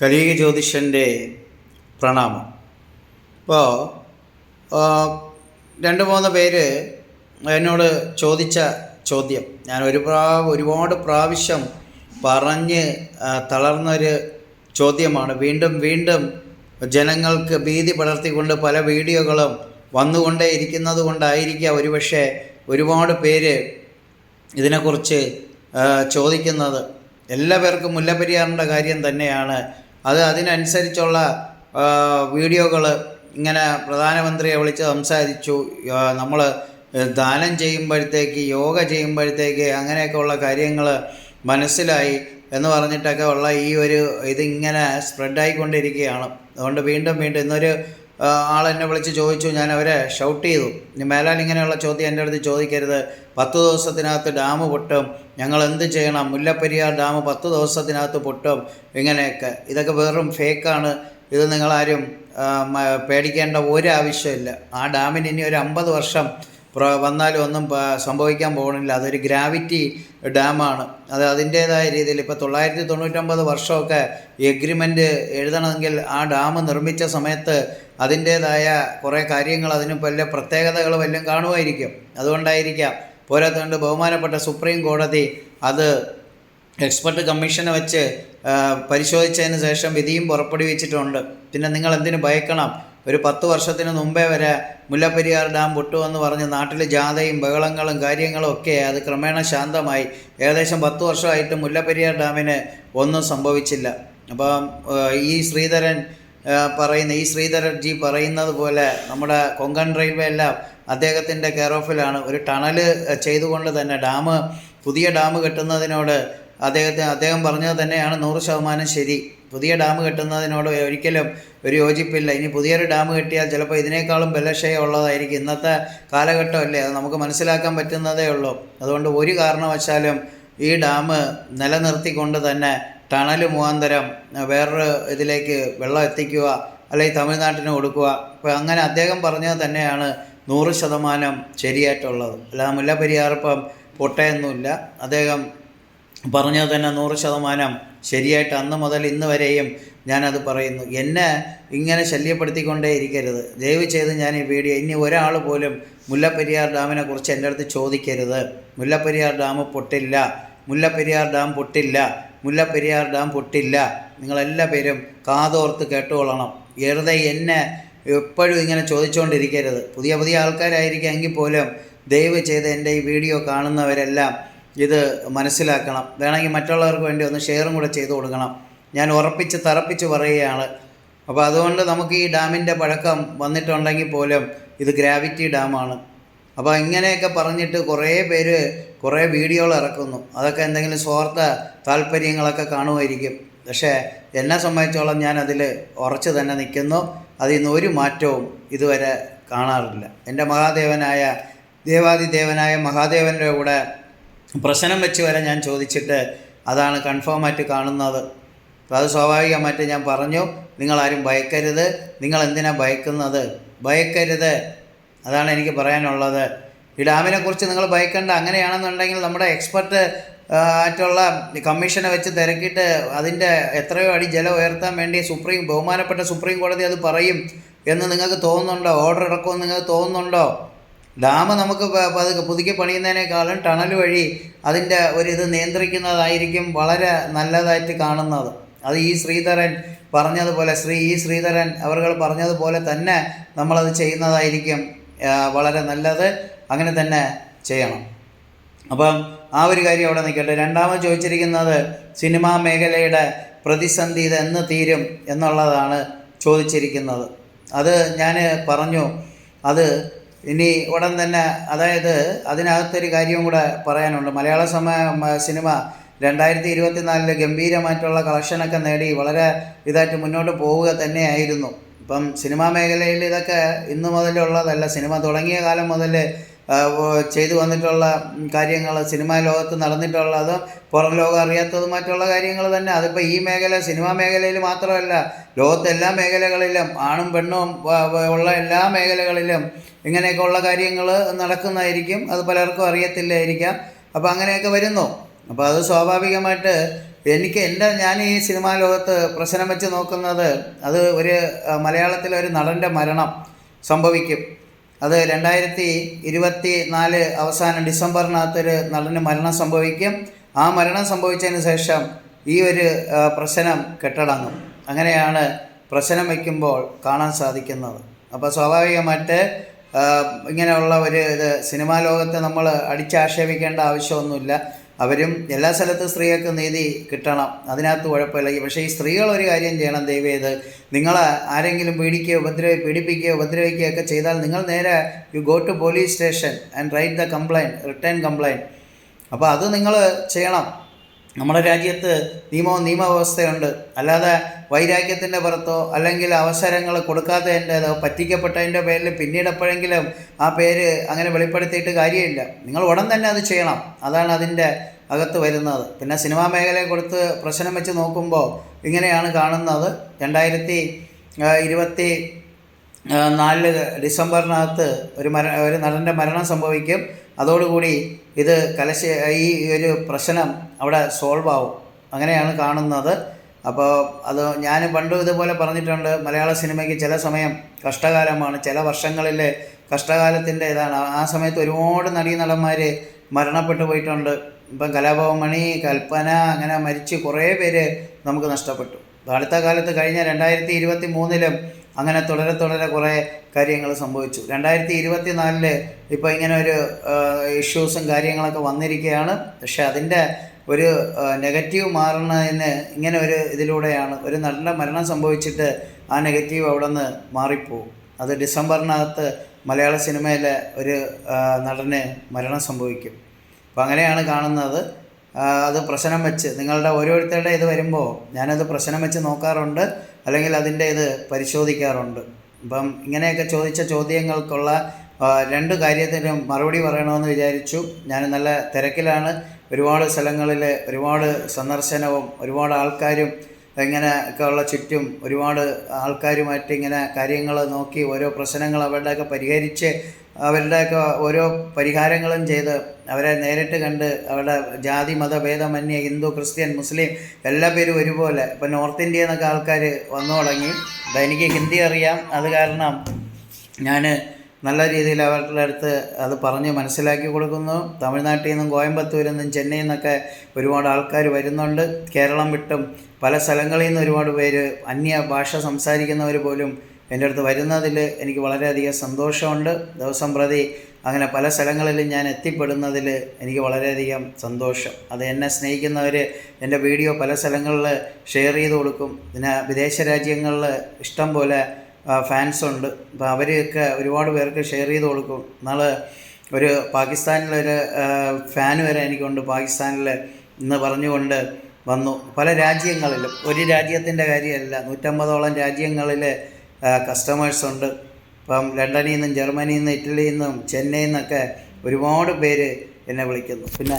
കലിയുഗ ജ്യോതിഷന്റെ പ്രണാമം ഇപ്പോൾ രണ്ട് മൂന്ന് പേര് എന്നോട് ചോദിച്ച ചോദ്യം. ഞാൻ ഒരു പ്രാ ഒരുപാട് പ്രാവശ്യം പറഞ്ഞ് തളർന്നൊരു ചോദ്യമാണ്. വീണ്ടും വീണ്ടും ജനങ്ങൾക്ക് ഭീതി പടർത്തിക്കൊണ്ട് പല വീഡിയോകളും വന്നുകൊണ്ടേ ഇരിക്കുന്നത് കൊണ്ടായിരിക്കാം ഒരുപക്ഷെ ഒരുപാട് പേര് ഇതിനെക്കുറിച്ച് ചോദിക്കുന്നത്. എല്ലാ പേർക്കും മുല്ലപ്പെരിയാറിന്റെ കാര്യം തന്നെയാണ് അത് അതിനനുസരിച്ചുള്ള വീഡിയോകൾ ഇങ്ങനെ പ്രധാനമന്ത്രിയെ വിളിച്ച് സംസാരിച്ചു. നമ്മൾ ദാനം ചെയ്യുമ്പോഴത്തേക്ക് യോഗ ചെയ്യുമ്പോഴത്തേക്ക് അങ്ങനെയൊക്കെയുള്ള കാര്യങ്ങൾ മനസ്സിലായി എന്ന് പറഞ്ഞിട്ടൊക്കെ ഉള്ള ഈ ഒരു ഇതിങ്ങനെ സ്പ്രെഡായിക്കൊണ്ടിരിക്കുകയാണ്. അതുകൊണ്ട് വീണ്ടും വീണ്ടും ഇന്നൊരു ആളെന്നെ വിളിച്ച് ചോദിച്ചു ഞാൻ അവരെ ഷൗട്ട് ചെയ്തു. ഇനി മേലാൽ ഇങ്ങനെയുള്ള ചോദ്യം എന്റെ അടുത്ത് ചോദിക്കരുത്. പത്ത് ദിവസത്തിനകത്ത് ഡാം പൊട്ടും. ഞങ്ങൾ എന്ത് ചെയ്യണം? മുല്ലപ്പെരിയാർ ഡാം പത്ത് ദിവസത്തിനകത്ത് പൊട്ടും. ഇങ്ങനെയൊക്കെ. ഇതൊക്കെ വെറും ഫേക്കാണ് ഇത് നിങ്ങളാരും പേടിക്കേണ്ട ഒരാവശ്യമില്ല ആ ഡാമിന് ഇനി ഒരു അമ്പത് വർഷം വന്നാലും ഒന്നും സംഭവിക്കാൻ പോകുന്നില്ല. അതൊരു ഗ്രാവിറ്റി ഡാമാണ്. അത് അതിന്റേതായ രീതിയിൽ ഇപ്പോൾ തൊള്ളായിരത്തി തൊണ്ണൂറ്റൊമ്പത് വർഷമൊക്കെ എഗ്രിമെന്റ് എഴുതണമെങ്കിൽ ആ ഡാം നിർമ്മിച്ച സമയത്ത് അതിന്റേതായ കുറേ കാര്യങ്ങൾ അതിന് വല്ല പ്രത്യേകതകൾ വല്ലതും കാണുമായിരിക്കും. അതുകൊണ്ടായിരിക്കാം പോരാത്തതുകൊണ്ട് ബഹുമാനപ്പെട്ട സുപ്രീം കോടതി അത് എക്സ്പെർട്ട് കമ്മീഷനെ വെച്ച് പരിശോധിച്ചതിന് ശേഷം വിധിയും പുറപ്പെടുവിച്ചിട്ടുണ്ട്. പിന്നെ നിങ്ങൾ എന്തിനു ഭയക്കണം? ഒരു പത്ത് വർഷത്തിന് മുമ്പേ വരെ മുല്ലപ്പെരിയാർ ഡാം പൊട്ടുമെന്ന് പറഞ്ഞ് നാട്ടിൽ ജാഥയും ബഹളങ്ങളും കാര്യങ്ങളും ഒക്കെ അത് ക്രമേണ ശാന്തമായി. ഏകദേശം പത്ത് വർഷമായിട്ട് മുല്ലപ്പെരിയാർ ഡാമിന് ഒന്നും സംഭവിച്ചില്ല. അപ്പം ഈ ശ്രീധരൻ പറയുന്ന ഈ ശ്രീധരൻ ജി പറയുന്നത് പോലെ നമ്മുടെ കൊങ്കൺ റെയിൽവേ എല്ലാം അദ്ദേഹത്തിന്റെ കെയർ ഓഫിലാണ്. ഒരു ടണൽ ചെയ്തുകൊണ്ട് തന്നെ ഡാം പുതിയ ഡാം കെട്ടുന്നതിനോട് അദ്ദേഹത്തെ അദ്ദേഹം പറഞ്ഞത് തന്നെയാണ് നൂറ് ശതമാനം ശരി. പുതിയ ഡാം കെട്ടുന്നതിനോട് ഒരിക്കലും ഒരു യോജിപ്പില്ല. ഇനി പുതിയൊരു ഡാം കെട്ടിയാൽ ചിലപ്പോൾ ഇതിനേക്കാളും ബലക്ഷയം ഉള്ളതായിരിക്കും. ഇന്നത്തെ കാലഘട്ടമല്ലേ? അത് നമുക്ക് മനസ്സിലാക്കാൻ പറ്റുന്നതേ ഉള്ളൂ. അതുകൊണ്ട് ഒരു കാരണവശാലും ഈ ഡാം നിലനിർത്തിക്കൊണ്ട് തന്നെ ടണൽ മുഖാന്തരം വേറൊരു ഇതിലേക്ക് വെള്ളം എത്തിക്കുക അല്ലെങ്കിൽ തമിഴ്നാട്ടിന് കൊടുക്കുക. അപ്പോൾ അങ്ങനെ അദ്ദേഹം പറഞ്ഞത് തന്നെയാണ് നൂറ് ശതമാനം ശരിയായിട്ടുള്ളത്. അല്ലാതെ മുല്ലപ്പെരിയാർ ഇപ്പം പൊട്ടയൊന്നുമില്ല. അദ്ദേഹം പറഞ്ഞത് തന്നെ നൂറ് ശതമാനം ശരിയായിട്ട് അന്ന് മുതൽ ഇന്ന് വരെയും ഞാനത് പറയുന്നു. എന്നെ ഇങ്ങനെ ശല്യപ്പെടുത്തിക്കൊണ്ടേ ഇരിക്കരുത് ദയവ് ചെയ്ത് ഞാൻ ഈ വീഡിയോ ഇനി ഒരാൾ പോലും മുല്ലപ്പെരിയാർ ഡാമിനെ കുറിച്ച് എന്റെ അടുത്ത് ചോദിക്കരുത്. മുല്ലപ്പെരിയാർ ഡാം പൊട്ടില്ല. മുല്ലപ്പെരിയാർ ഡാം പൊട്ടില്ല. മുല്ലപ്പെരിയാർ ഡാം പൊട്ടില്ല. നിങ്ങളെല്ലാ പേരും കാതോർത്ത് കേട്ടുകൊള്ളണം. വെറുതെ എന്നെ എപ്പോഴും ഇങ്ങനെ ചോദിച്ചുകൊണ്ടിരിക്കരുത് പുതിയ പുതിയ ആൾക്കാരായിരിക്കും എങ്കിൽ പോലും ദയവ് ചെയ്ത് എന്റെ ഈ വീഡിയോ കാണുന്നവരെല്ലാം ഇത് മനസ്സിലാക്കണം. വേണമെങ്കിൽ മറ്റുള്ളവർക്ക് വേണ്ടി ഒന്ന് ഷെയറും കൂടെ ചെയ്തു കൊടുക്കണം. ഞാൻ ഉറപ്പിച്ച് തറപ്പിച്ച് പറയുകയാണ്. അപ്പോൾ അതുകൊണ്ട് നമുക്ക് ഈ ഡാമിന്റെ പഴക്കം വന്നിട്ടുണ്ടെങ്കിൽ പോലും ഇത് ഗ്രാവിറ്റി ഡാമാണ്. അപ്പോൾ ഇങ്ങനെയൊക്കെ പറഞ്ഞിട്ട് കുറേ പേര് കുറേ വീഡിയോകൾ ഇറക്കുന്നു. അതൊക്കെ എന്തെങ്കിലും സ്വാർത്ഥ താല്പര്യങ്ങളൊക്കെ കാണുമായിരിക്കും. പക്ഷേ എന്നെ സംബന്ധിച്ചോളം ഞാൻ അതിൽ ഉറച്ചു തന്നെ നിൽക്കുന്നു. അതിൽ നിന്ന് ഒരു മാറ്റവും ഇതുവരെ കാണാറില്ല. എന്റെ മഹാദേവനായ ദേവാദിദേവനായ മഹാദേവന്റെ കൂടെ പ്രശ്നം വെച്ച് വരെ ഞാൻ ചോദിച്ചിട്ട് അതാണ് കൺഫേമായിട്ട് കാണുന്നത്. അപ്പോൾ അത് സ്വാഭാവികമായിട്ട് ഞാൻ പറഞ്ഞു നിങ്ങളാരും ഭയക്കരുത്. നിങ്ങൾ എന്തിനാണ് ഭയക്കുന്നത്? ഭയക്കരുത്. അതാണ് എനിക്ക് പറയാനുള്ളത്. ഈ ഡാമിനെ കുറിച്ച് നിങ്ങൾ ഭയക്കേണ്ട അങ്ങനെയാണെന്നുണ്ടെങ്കിൽ നമ്മുടെ എക്സ്പെർട്ട് ആയിട്ടുള്ള കമ്മീഷനെ വെച്ച് തിരക്കിയിട്ട് അതിന്റെ എത്രയോ അടി ജലം ഉയർത്താൻ വേണ്ടി സുപ്രീം ബഹുമാനപ്പെട്ട സുപ്രീം കോടതി അത് പറയും എന്ന് നിങ്ങൾക്ക് തോന്നുന്നുണ്ടോ? ഓർഡർ ഇറക്കുമെന്ന് നിങ്ങൾക്ക് തോന്നുന്നുണ്ടോ? ഡാം നമുക്ക് പുതുക്കി പണിയുന്നതിനേക്കാളും ടണൽ വഴി അതിന്റെ ഒരു ഇത് നിയന്ത്രിക്കുന്നതായിരിക്കും വളരെ നല്ലതായിട്ട് കാണുന്നത്. അത് ഈ ശ്രീധരൻ പറഞ്ഞതുപോലെ ശ്രീ ഈ ശ്രീധരൻ അവർ പറഞ്ഞതുപോലെ തന്നെ നമ്മളത് ചെയ്യുന്നതായിരിക്കും വളരെ നല്ലത്. അങ്ങനെ തന്നെ ചെയ്യണം. അപ്പം ആ ഒരു കാര്യം അവിടെ നിൽക്കട്ടെ. രണ്ടാമത് ചോദിച്ചിരിക്കുന്നത് സിനിമാ മേഖലയുടെ പ്രതിസന്ധി ഇത് എന്ന് തീരും എന്നുള്ളതാണ് ചോദിച്ചിരിക്കുന്നത്. അത് ഞാൻ പറഞ്ഞു. അത് ഇനി ഉടൻ തന്നെ അതായത് അതിനകത്തൊരു കാര്യവും കൂടെ പറയാനുണ്ട്. മലയാള സമ സിനിമ രണ്ടായിരത്തി ഇരുപത്തിനാലിൽ ഗംഭീരമായിട്ടുള്ള കളക്ഷനൊക്കെ നേടി വളരെ ഇതായിട്ട് മുന്നോട്ട് പോവുക തന്നെയായിരുന്നു. ഇപ്പം സിനിമാ മേഖലയിൽ ഇതൊക്കെ ഇന്നു മുതലുള്ളതല്ല സിനിമ തുടങ്ങിയ കാലം മുതൽ ചെയ്തു വന്നിട്ടുള്ള കാര്യങ്ങൾ സിനിമാ ലോകത്ത് നടന്നിട്ടുള്ളതും പുറം ലോകം അറിയാത്തതുമായിട്ടുള്ള കാര്യങ്ങൾ തന്നെ. അതിപ്പോൾ ഈ മേഖല സിനിമാ മേഖലയിൽ മാത്രമല്ല ലോകത്തെ എല്ലാ മേഖലകളിലും ആണും പെണ്ണും ഉള്ള എല്ലാ മേഖലകളിലും ഇങ്ങനെയൊക്കെ ഉള്ള കാര്യങ്ങൾ നടക്കുന്നതായിരിക്കും. അത് പലർക്കും അറിയത്തില്ലായിരിക്കാം. അപ്പോൾ അങ്ങനെയൊക്കെ വരുന്നു. അപ്പോൾ അത് സ്വാഭാവികമായിട്ട് എനിക്ക് എന്റെ ഞാൻ ഈ സിനിമാ ലോകത്ത് പ്രശ്നം വെച്ച് നോക്കുന്നത് അത് ഒരു മലയാളത്തിലെ ഒരു നടന്റെ മരണം സംഭവിക്കും. അത് രണ്ടായിരത്തി ഇരുപത്തി നാല് അവസാനം ഡിസംബറിനകത്ത് ഒരു നടന് മരണം സംഭവിക്കും. ആ മരണം സംഭവിച്ചതിന് ശേഷം ഈ ഒരു പ്രശ്നം കെട്ടടങ്ങും. അങ്ങനെയാണ് പ്രശ്നം വയ്ക്കുമ്പോൾ കാണാൻ സാധിക്കുന്നത്. അപ്പോൾ സ്വാഭാവികമായിട്ട് ഇങ്ങനെയുള്ള ഒരു ഇത് സിനിമാ ലോകത്തെ നമ്മൾ അടിച്ചാക്ഷേപിക്കേണ്ട ആവശ്യമൊന്നുമില്ല. അവരും എല്ലാ സ്ഥലത്തും സ്ത്രീകൾക്ക് നീതി കിട്ടണം. അതിനകത്ത് കുഴപ്പമില്ല. പക്ഷേ ഈ സ്ത്രീകൾ ഒരു കാര്യം ചെയ്യണം ദയവേത് നിങ്ങൾ ആരെങ്കിലും പീഡിക്കുകയോ ഉപദ്രവി പീഡിപ്പിക്കുകയോ ഉപദ്രവിക്കുകയോ ഒക്കെ ചെയ്താൽ നിങ്ങൾ നേരെ you go to police station and write the complaint return complaint അപ്പോൾ അത് നിങ്ങൾ ചെയ്യണം. നമ്മുടെ രാജ്യത്ത് നിയമവും നിയമവ്യവസ്ഥയുണ്ട്. അല്ലാതെ വൈരാഗ്യത്തിന്റെ പുറത്തോ അല്ലെങ്കിൽ അവസരങ്ങൾ കൊടുക്കാത്തതിന്റെതോ പറ്റിക്കപ്പെട്ടതിന്റെ പേരിൽ പിന്നീട് എപ്പോഴെങ്കിലും ആ പേര് അങ്ങനെ വെളിപ്പെടുത്തിയിട്ട് കാര്യമില്ല. നിങ്ങൾ ഉടൻ തന്നെ അത് ചെയ്യണം. അതാണ് അതിന്റെ അകത്ത് വരുന്നത്. പിന്നെ സിനിമാ മേഖലയെ കൊടുത്ത് പ്രശ്നം വെച്ച് നോക്കുമ്പോൾ ഇങ്ങനെയാണ് കാണുന്നത്. രണ്ടായിരത്തി ഇരുപത്തി നാല് ഡിസംബറിനകത്ത് ഒരു മര ഒരു നടന്റെ മരണം സംഭവിക്കും. അതോടുകൂടി ഇത് കലശ ഈ ഒരു പ്രശ്നം അവിടെ സോൾവ് ആവും. അങ്ങനെയാണ് കാണുന്നത്. അപ്പോൾ അത് ഞാൻ പണ്ടും ഇതുപോലെ പറഞ്ഞിട്ടുണ്ട്. മലയാള സിനിമയ്ക്ക് ചില സമയം കഷ്ടകാലമാണ്. ചില വർഷങ്ങളിലെ കഷ്ടകാലത്തിന്റെ ഇതാണ്. ആ- സമയത്ത് ഒരുപാട് നടീനടന്മാർ മരണപ്പെട്ടു പോയിട്ടുണ്ട്. ഇപ്പം കലാഭവൻ മണി കൽപ്പന അങ്ങനെ മരിച്ച് കുറേ പേര് നമുക്ക് നഷ്ടപ്പെട്ടു. അടുത്ത കാലത്ത് കഴിഞ്ഞ രണ്ടായിരത്തി ഇരുപത്തി മൂന്നിലും അങ്ങനെ തുടരെ തുടരെ കുറേ കാര്യങ്ങൾ സംഭവിച്ചു. രണ്ടായിരത്തി ഇരുപത്തി നാലിൽ ഇപ്പോൾ ഇങ്ങനെ ഒരു ഇഷ്യൂസും കാര്യങ്ങളൊക്കെ വന്നിരിക്കുകയാണ്. പക്ഷേ അതിന്റെ ഒരു നെഗറ്റീവ് മാറുന്നതിന് ഇങ്ങനെ ഒരു ഇതിലൂടെയാണ് ഒരു നല്ല മരണം സംഭവിച്ചിട്ട് ആ നെഗറ്റീവ് അവിടെ നിന്ന് മാറിപ്പോവും. അത് ഡിസംബറിനകത്ത് മലയാള സിനിമയിലെ ഒരു നടന് മരണം സംഭവിക്കും. അപ്പം അങ്ങനെയാണ് കാണുന്നത്. അത് പ്രശ്നം വെച്ച് നിങ്ങളുടെ ഓരോരുത്തരുടെ ഇത് വരുമ്പോൾ ഞാനത് പ്രശ്നം വെച്ച് നോക്കാറുണ്ട് അല്ലെങ്കിൽ അതിന്റെ ഇത് പരിശോധിക്കാറുണ്ട്. അപ്പം ഇങ്ങനെയൊക്കെ ചോദിച്ച ചോദ്യങ്ങൾക്കുള്ള രണ്ട് കാര്യത്തിനും മറുപടി പറയണമെന്ന് വിചാരിച്ചു. ഞാൻ നല്ല തിരക്കിലാണ്. ഒരുപാട് സ്ഥലങ്ങളിൽ ഒരുപാട് സന്ദർശനവും ഒരുപാട് ആൾക്കാരും ഇങ്ങനെ ഒക്കെ ഉള്ള ചുറ്റും ഒരുപാട് ആൾക്കാരുമായിട്ട് ഇങ്ങനെ കാര്യങ്ങൾ നോക്കി ഓരോ പ്രശ്നങ്ങൾ അവരുടെയൊക്കെ പരിഹരിച്ച് അവരുടെയൊക്കെ ഓരോ പരിഹാരങ്ങളും ചെയ്ത് അവരെ നേരിട്ട് കണ്ട് അവരുടെ ജാതി മതഭേദമന്യേ ഹിന്ദു ക്രിസ്ത്യൻ മുസ്ലിം എല്ലാ പേരും ഒരുപോലെ. ഇപ്പം നോർത്ത് ഇന്ത്യയിൽ നിന്നൊക്കെ ആൾക്കാർ വന്നു തുടങ്ങി. എനിക്ക് ഹിന്ദി അറിയാം. അത് കാരണം ഞാൻ നല്ല രീതിയിൽ അവരുടെ അടുത്ത് അത് പറഞ്ഞ് മനസ്സിലാക്കി കൊടുക്കുന്നു. തമിഴ്നാട്ടിൽ നിന്നും കോയമ്പത്തൂരിൽ നിന്നും ചെന്നൈയിൽ നിന്നൊക്കെ ഒരുപാട് ആൾക്കാർ വരുന്നുണ്ട്. കേരളം വിട്ടും പല സ്ഥലങ്ങളിൽ നിന്ന് ഒരുപാട് പേര് അന്യ ഭാഷ സംസാരിക്കുന്നവർ പോലും എന്റെ അടുത്ത് വരുന്നതിൽ എനിക്ക് വളരെയധികം സന്തോഷമുണ്ട്. ദിവസം പ്രതി അങ്ങനെ പല സ്ഥലങ്ങളിലും ഞാൻ എത്തിപ്പെടുന്നതിൽ എനിക്ക് വളരെയധികം സന്തോഷം. അത് എന്നെ സ്നേഹിക്കുന്നവർ എന്റെ വീഡിയോ പല സ്ഥലങ്ങളിൽ ഷെയർ ചെയ്ത് കൊടുക്കും. പിന്നെ വിദേശ രാജ്യങ്ങളിൽ ഇഷ്ടം പോലെ ഫാൻസ് ഉണ്ട്. അപ്പോൾ അവരെയൊക്കെ ഒരുപാട് പേർക്ക് ഷെയർ ചെയ്ത് കൊടുക്കും. നാളെ ഒരു പാകിസ്ഥാനിലൊരു ഫാൻ വരെ എനിക്കുണ്ട്. പാകിസ്ഥാനിൽ ഇന്ന് പറഞ്ഞുകൊണ്ട് വന്നു. പല രാജ്യങ്ങളിലും ഒരു രാജ്യത്തിന്റെ കാര്യമല്ല നൂറ്റമ്പതോളം രാജ്യങ്ങളിൽ കസ്റ്റമേഴ്സ് ഉണ്ട്. ഇപ്പം ലണ്ടനിൽ നിന്നും ജർമ്മനിയിൽ നിന്നും ഇറ്റലിയിൽ നിന്നും ചെന്നൈയിൽ നിന്നൊക്കെ ഒരുപാട് പേര് എന്നെ വിളിക്കുന്നു. പിന്നെ